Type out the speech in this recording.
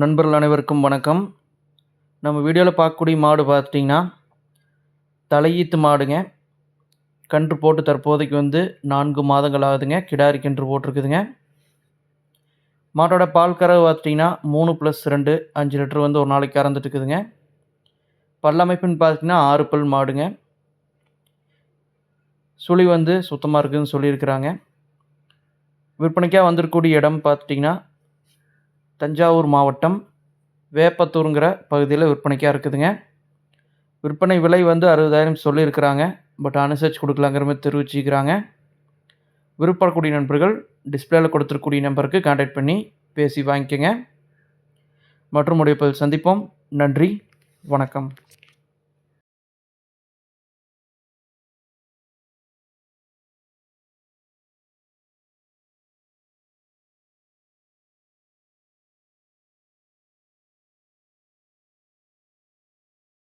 நண்பர்கள் அனைவருக்கும் வணக்கம். நம்ம வீடியோவில் பார்க்கக்கூடிய மாடு பார்த்துட்டிங்கன்னா தலையீத்து மாடுங்க. கன்று போட்டு தற்போதைக்கு வந்து நான்கு மாதங்கள் ஆகுதுங்க. கிடாரி கன்று போட்டிருக்குதுங்க. மாட்டோட பால் கறவை பார்த்துட்டிங்கன்னா மூணு ப்ளஸ் ரெண்டு அஞ்சு லிட்டர் வந்து ஒரு நாளைக்கு கறந்துட்டு இருக்குதுங்க பல்லமைப்புன்னு பார்த்திங்கன்னா ஆறு பல் மாடுங்க. சுழி வந்து சுத்தமாக இருக்குதுன்னு சொல்லியிருக்கிறாங்க. விற்பனைக்காக வந்திருக்கக்கூடிய இடம் பார்த்துட்டிங்கன்னா தஞ்சாவூர் மாவட்டம் வேப்பத்தூருங்கிற பகுதியில் விற்பனைக்காக இருக்குதுங்க. விற்பனை விலை வந்து அறுபதாயிரம் சொல்லியிருக்கிறாங்க. பட் அனுசரித்து கொடுக்கலாங்கிற மாதிரி தெரிவிச்சிக்கிறாங்க. விருப்பக்கூடிய நண்பர்கள் டிஸ்பிளேல கொடுத்துருக்கூடிய நம்பருக்கு கான்டாக்ட் பண்ணி பேசி வாங்கிக்கோங்க. மற்றும் உடைய சந்திப்போம். நன்றி. வணக்கம்.